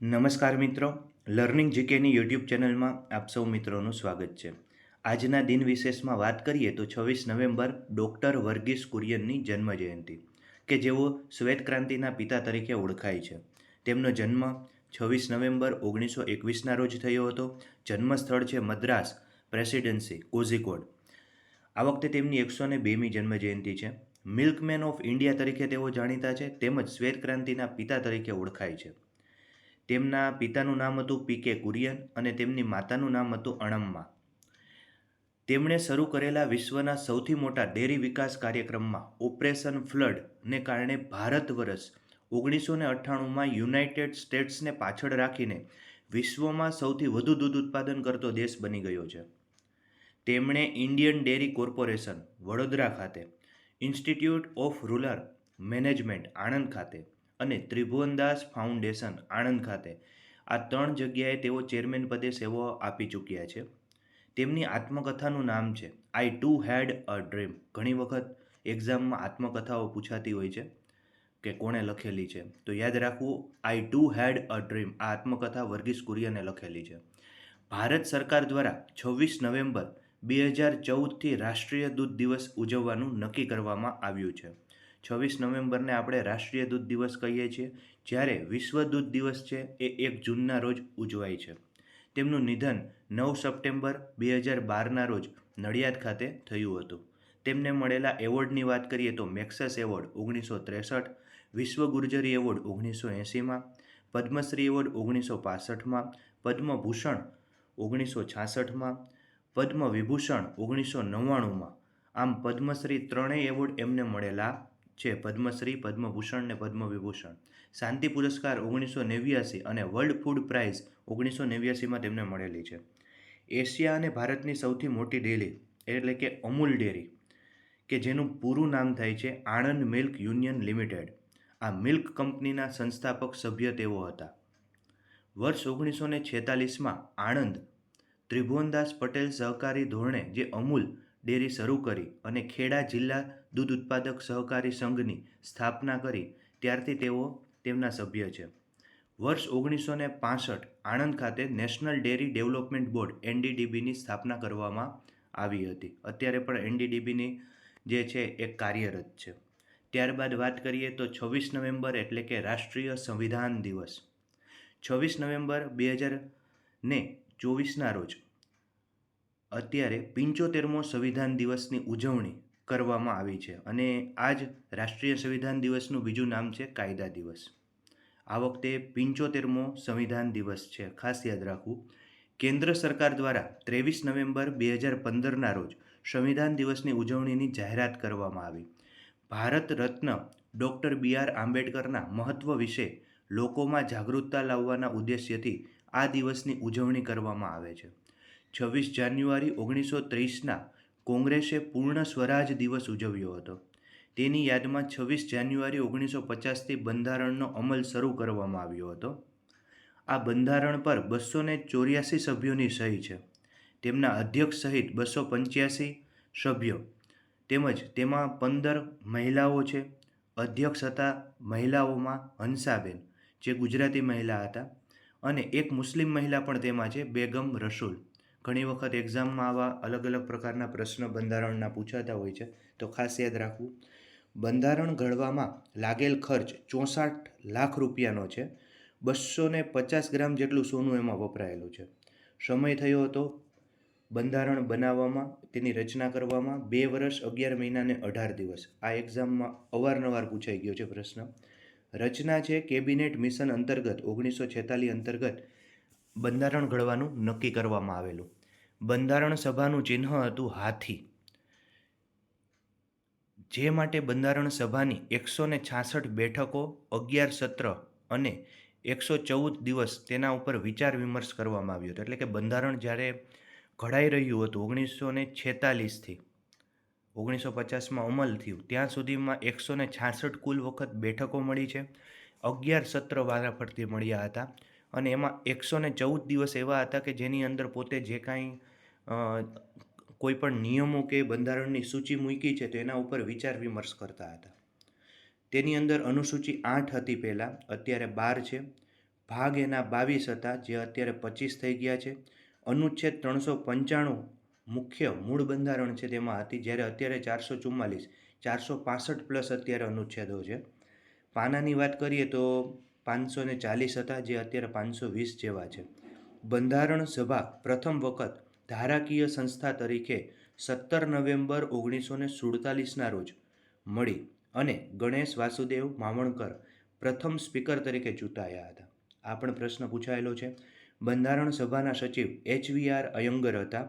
નમસ્કાર મિત્રો. Learning જીકેની YouTube ચેનલમાં આપ સૌ મિત્રોનું સ્વાગત છે. આજના દિન વિશેષમાં વાત કરીએ તો છવ્વીસ નવેમ્બર ડૉક્ટર વર્ગીસ કુરિયનની જન્મજયંતિ, કે જેઓ શ્વેત ક્રાંતિના પિતા તરીકે ઓળખાય છે. તેમનો જન્મ છવ્વીસ નવેમ્બર ઓગણીસો એકવીસના રોજ થયો હતો. જન્મસ્થળ છે મદ્રાસ પ્રેસિડેન્સી, કોઝિકોડ. આ વખતે તેમની એકસો ને બેમી જન્મજયંતિ છે. મિલ્કમેન ઓફ ઇન્ડિયા તરીકે તેઓ જાણીતા છે, તેમજ શ્વેત ક્રાંતિના પિતા તરીકે ઓળખાય છે. તેમના પિતાનું નામ હતું પી કે કુરિયન અને તેમની માતાનું નામ હતું અણમ્મા. તેમણે શરૂ કરેલા વિશ્વના સૌથી મોટા ડેરી વિકાસ કાર્યક્રમમાં ઓપરેશન ફ્લડને કારણે ભારત વર્ષ ઓગણીસો ને અઠ્ઠાણુંમાં યુનાઇટેડ સ્ટેટ્સને પાછળ રાખીને વિશ્વમાં સૌથી વધુ દૂધ ઉત્પાદન કરતો દેશ બની ગયો છે. તેમણે ઇન્ડિયન ડેરી કોર્પોરેશન વડોદરા ખાતે, institute of rural management Anand ખાતે અને ત્રિભુવનદાસ ફાઉન્ડેશન આણંદ ખાતે. આ ત્રણ જગ્યાએ તેઓ ચેરમેન પદે સેવાઓ આપી ચૂક્યા છે. તેમની આત્મકથાનું નામ છે આઈ ટુ હેડ અ ડ્રીમ ઘણી વખત એક્ઝામમાં આત્મકથાઓ પૂછાતી હોય છે કે કોણે લખેલી છે. તો યાદ રાખવું આઈ ટુ હેડ અ ડ્રીમ આ આત્મકથા વર્ગીસ કુરિયને લખેલી છે. ભારત સરકાર દ્વારા છવ્વીસ નવેમ્બર બે હજાર ચૌદથી રાષ્ટ્રીય દૂધ દિવસ ઉજવવાનું નક્કી કરવામાં આવ્યું છે. છવ્વીસ નવેમ્બરને આપણે રાષ્ટ્રીય દૂધ દિવસ કહીએ છીએ, જ્યારે વિશ્વ દૂધ દિવસ છે એ એક જૂનના રોજ ઉજવાય છે. તેમનું નિધન નવ સપ્ટેમ્બર બે હજાર બારના રોજ નડિયાદ ખાતે થયું હતું. તેમને મળેલા એવોર્ડની વાત કરીએ તો મેક્સસ એવોર્ડ ઓગણીસો ત્રેસઠ, વિશ્વ ગુર્જરી એવોર્ડ ઓગણીસો એંસીમાં, પદ્મશ્રી એવોર્ડ ઓગણીસો પાસઠમાં, પદ્મભૂષણ ઓગણીસો છાસઠમાં પદ્મ વિભૂષણ ઓગણીસો નવ્વાણુંમાં. આમ પદ્મશ્રી ત્રણેય એવોર્ડ એમને મળેલા છે પદ્મશ્રી, પદ્મભૂષણ ને પદ્મવિભૂષણ. શાંતિ પુરસ્કાર ઓગણીસો નેવ્યાસી અને વર્લ્ડ ફૂડ પ્રાઇઝ ઓગણીસો નેવ્યાસીમાં તેમને મળેલી છે. એશિયા અને ભારતની સૌથી મોટી ડેરી એટલે કે અમૂલ ડેરી, કે જેનું પૂરું નામ થાય છે આણંદ મિલ્ક યુનિયન લિમિટેડ. આ મિલ્ક કંપનીના સંસ્થાપક સભ્ય તેઓ હતા. વર્ષ ઓગણીસો ને છેતાલીસમાં આણંદ ત્રિભુવનદાસ પટેલ સહકારી ધોરણે જે અમૂલ ડેરી શરૂ કરી અને ખેડા જિલ્લા દૂધ ઉત્પાદક સહકારી સંઘની સ્થાપના કરી. ત્યારથી તેઓ તેમના સભ્ય છે. વર્ષ ઓગણીસો ને પાસઠ આણંદ ખાતે નેશનલ ડેરી ડેવલપમેન્ટ બોર્ડ એનડીડીબીની સ્થાપના કરવામાં આવી હતી. અત્યારે પણ એનડીડીબીની જે છે એ કાર્યરત છે. ત્યારબાદ વાત કરીએ તો છવ્વીસ નવેમ્બર એટલે કે રાષ્ટ્રીય સંવિધાન દિવસ. છવ્વીસ નવેમ્બર બે હજાર ને ચોવીસના રોજ અત્યારે પંચોતેરમો સંવિધાન દિવસની ઉજવણી કરવામાં આવી છે અને આ જ રાષ્ટ્રીય સંવિધાન દિવસનું બીજું નામ છે કાયદા દિવસ. આ વખતે પંચોતેરમો સંવિધાન દિવસ છે. ખાસ યાદ રાખવું, કેન્દ્ર સરકાર દ્વારા ત્રેવીસ નવેમ્બર બે હજાર પંદરના રોજ સંવિધાન દિવસની ઉજવણીની જાહેરાત કરવામાં આવી. Bharat Ratna doctor B R આંબેડકરના મહત્ત્વ વિશે લોકોમાં જાગૃતતા લાવવાના ઉદ્દેશ્યથી આ દિવસની ઉજવણી કરવામાં આવે છે. છવ્વીસ જાન્યુઆરી ઓગણીસો ત્રીસના કોંગ્રેસે પૂર્ણ સ્વરાજ દિવસ ઉજવ્યો હતો. તેની યાદમાં છવ્વીસ જાન્યુઆરી ઓગણીસો પચાસથી બંધારણનો અમલ શરૂ કરવામાં આવ્યો હતો. આ બંધારણ પર બસો ને ચોર્યાસી સભ્યોની સહી છે. તેમના અધ્યક્ષ સહિત બસો પંચ્યાસી સભ્યો. તેમજ તેમાં પંદર મહિલાઓ છે. અધ્યક્ષ હતા મહિલાઓમાં હંસાબેન, જે ગુજરાતી મહિલા હતા. અને એક મુસ્લિમ મહિલા પણ તેમાં છે, બેગમ રસૂલ. ઘણી વખત એક્ઝામમાં આવા અલગ અલગ પ્રકારના પ્રશ્ન બંધારણના પૂછાતા હોય છે. તો ખાસ યાદ રાખવું. બંધારણ ઘડવામાં લાગેલ ખર્ચ ચોસઠ લાખ રૂપિયાનો છે. બસો પચાસ ગ્રામ જેટલું સોનું એમાં વપરાયેલું છે. સમય થયો હતો બંધારણ બનાવવામાં, તેની રચના કરવામાં. બે વર્ષ અગિયાર મહિનાને અઢાર દિવસ. આ એક્ઝામમાં અવારનવાર પૂછાઈ ગયો છે પ્રશ્ન. રચના છે કેબિનેટ મિશન અંતર્ગત, ઓગણીસો છેતાલીસ અંતર્ગત બંધારણ ઘડવાનું નક્કી કરવામાં આવેલું. બંધારણ સભાનું ચિહ્ન હતું હાથી. જે માટે બંધારણ સભાની એકસો ને છાસઠ બેઠકો, અગિયાર સત્ર અને એકસો ચૌદ દિવસ તેના ઉપર વિચાર વિમર્શ કરવામાં આવ્યો હતો. એટલે કે બંધારણ જ્યારે ઘડાઈ રહ્યું હતું ઓગણીસો ને છેતાલીસથી, ઓગણીસો પચાસમાં અમલ થયું, ત્યાં સુધીમાં એકસો ને છાસઠ કુલ વખત બેઠકો મળી છે. અગિયાર સત્ર વારાફરતી મળ્યા હતા. અને એમાં એકસો ને ચૌદ દિવસ એવા હતા કે જેની અંદર પોતે જે કાંઈ કોઈ પણ નિયમો કે બંધારણની સૂચિ મૂકી છે તો એના ઉપર વિચાર વિમર્શ કરતા હતા. તેની અંદર અનુસૂચિ આઠ હતી પહેલાં, અત્યારે બાર છે. ભાગ એના બાવીસ હતા, જે અત્યારે પચીસ થઈ ગયા છે. અનુચ્છેદ ત્રણસો પંચાણું મુખ્ય મૂળ બંધારણ છે તેમાં હતી, જ્યારે અત્યારે ચારસો ચુમ્માલીસ, ચારસો પાસઠ પ્લસ અત્યારે અનુચ્છેદો છે. પાનાની વાત કરીએ તો પાંચસો ને ચાલીસ હતા, જે અત્યારે પાંચસો વીસ જેવા છે. બંધારણ સભા પ્રથમ વખત ધારાકીય સંસ્થા તરીકે સત્તર નવેમ્બર ઓગણીસો ને સુડતાલીસના રોજ મળી અને ગણેશ વાસુદેવ મામણકર પ્રથમ સ્પીકર તરીકે ચૂંટાયા હતા. આ પણ પ્રશ્ન પૂછાયેલો છે. બંધારણ સભાના સચિવ એચ વી આર અયંગર હતા.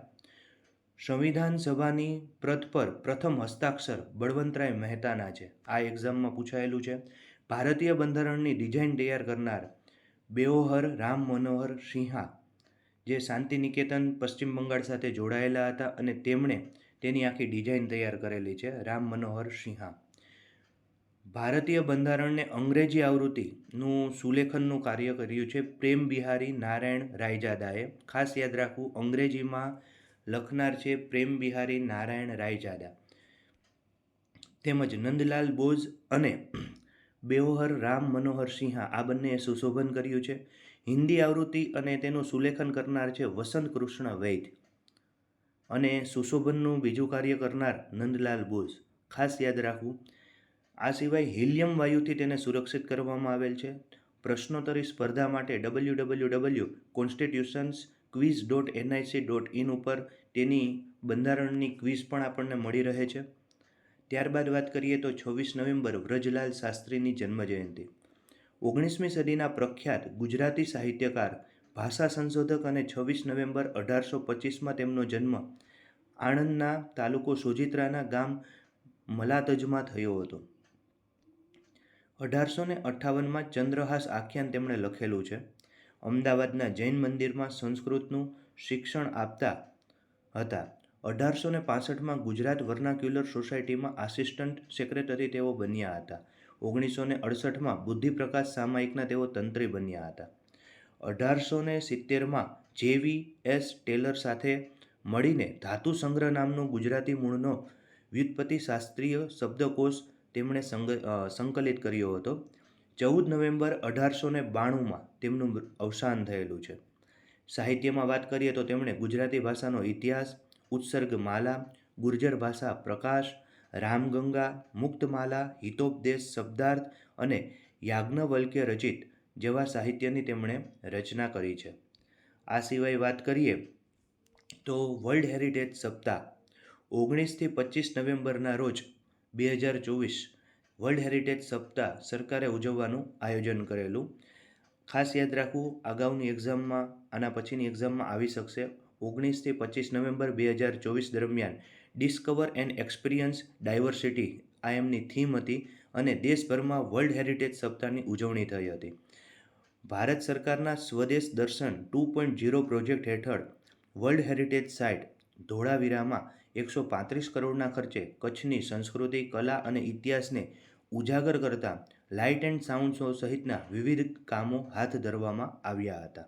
સંવિધાન સભાની પ્રત પર પ્રથમ હસ્તાક્ષર બળવંતરાય મહેતાના છે. આ એક્ઝામમાં પૂછાયેલું છે. ભારતીય બંધારણની ડિઝાઇન તૈયાર કરનાર બેઓહર રામ મનોહર સિંહા, જે શાંતિ નિકેતન પશ્ચિમ બંગાળ સાથે જોડાયેલા હતા અને તેમણે તેની આખી ડિઝાઇન તૈયાર કરેલી છે, રામ મનોહર સિંહા. ભારતીય બંધારણને અંગ્રેજી આવૃત્તિનું સુલેખનનું કાર્ય કર્યું છે, પ્રેમ બિહારી નારાયણ રાયજાદાએ. ખાસ યાદ રાખવું, અંગ્રેજીમાં લખનાર છે, પ્રેમ બિહારી નારાયણ રાયજાદા. તેમજ નંદલાલ બોઝ અને બેઓહર રામ, મનોહર, સિંહા, આ બંનેએ સુશોભન કર્યું છે. હિન્દી આવૃત્તિ અને તેનું સુલેખન કરનાર છે વસંત કૃષ્ણ વૈદ અને સુશોભનનું બીજું કાર્ય કરનાર નંદલાલ બોઝ. ખાસ યાદ રાખવું, આ સિવાય હિલિયમ વાયુથી તેને સુરક્ષિત કરવામાં આવેલ છે. પ્રશ્નોત્તરી સ્પર્ધા માટે W W W constitutions quiz dot NIC dot in ઉપર તેની બંધારણની ક્વિઝ પણ આપણને મળી રહે છે. ત્યારબાદ વાત કરીએ તો છવ્વીસ નવેમ્બર વ્રજલાલ શાસ્ત્રીની જન્મજયંતિ. ઓગણીસમી સદીના પ્રખ્યાત ગુજરાતી સાહિત્યકાર, ભાષા સંશોધક અને છવ્વીસ નવેમ્બર અઢારસો પચીસમાં તેમનો જન્મ આણંદના તાલુકો સોજિત્રાના ગામ મલાતજમાં થયો હતો. અઢારસો ને અઠ્ઠાવનમાં ચંદ્રહાસ આખ્યાન તેમણે લખેલું છે. અમદાવાદના જૈન મંદિરમાં સંસ્કૃતનું શિક્ષણ આપતા હતા. અઢારસો ને પાસઠમાં ગુજરાત વર્નાક્યુલર સોસાયટીમાં આસિસ્ટન્ટ સેક્રેટરી તેઓ બન્યા હતા. ઓગણીસો ને અડસઠમાં બુદ્ધિપ્રકાશ સામાયિકના તેઓ તંત્રી બન્યા હતા. અઢારસો ને સિત્તેરમાં જેવી એસ ટેલર સાથે મળીને ધાતુ સંગ્રહ નામનો ગુજરાતી મૂળનો વ્યુત્પત્તિ શાસ્ત્રીય શબ્દકોશ તેમણે સંગ સંકલિત કર્યો હતો. ચૌદ નવેમ્બર અઢારસો ને બાણુંમાં તેમનું અવસાન થયેલું છે. સાહિત્યમાં વાત કરીએ તો તેમણે ગુજરાતી ભાષાનો ઇતિહાસ ઉત્સર્ગમાલા, ગુર્જર ભાષા પ્રકાશ, રામગંગા, મુક્તમાલા, હિતોપદેશ, શબ્દાર્થ અને યાજ્ઞવલ્ક્ય રચિત જેવા સાહિત્યની તેમણે રચના કરી છે. આ સિવાય વાત કરીએ તો વર્લ્ડ હેરિટેજ સપ્તાહ ઓગણીસથી પચીસ નવેમ્બરના રોજ બે હજાર ચોવીસ વર્લ્ડ હેરિટેજ સપ્તાહ સરકારે ઉજવવાનું આયોજન કરેલું. ખાસ યાદ રાખવું, અગાઉની એક્ઝામમાં, આના પછીની એક્ઝામમાં આવી શકશે ઓગણીસથી પચીસ નવેમ્બર બે હજાર ચોવીસ દરમિયાન ડિસ્કવર એન્ડ એક્સપિરિયન્સ ડાયવર્સિટી આ એમની થીમ હતી અને દેશભરમાં વર્લ્ડ હેરિટેજ સપ્તાહની ઉજવણી થઈ હતી. ભારત સરકારના Swadesh Darshan two point zero project હેઠળ વર્લ્ડ હેરિટેજ સાઇટ ધોળાવીરામાં એકસો પાંત્રીસ કરોડના ખર્ચે કચ્છની સંસ્કૃતિ, કલા અને ઇતિહાસને ઉજાગર કરતા લાઇટ એન્ડ સાઉન્ડ શો સહિતના વિવિધ કામો હાથ ધરવામાં આવ્યા હતા.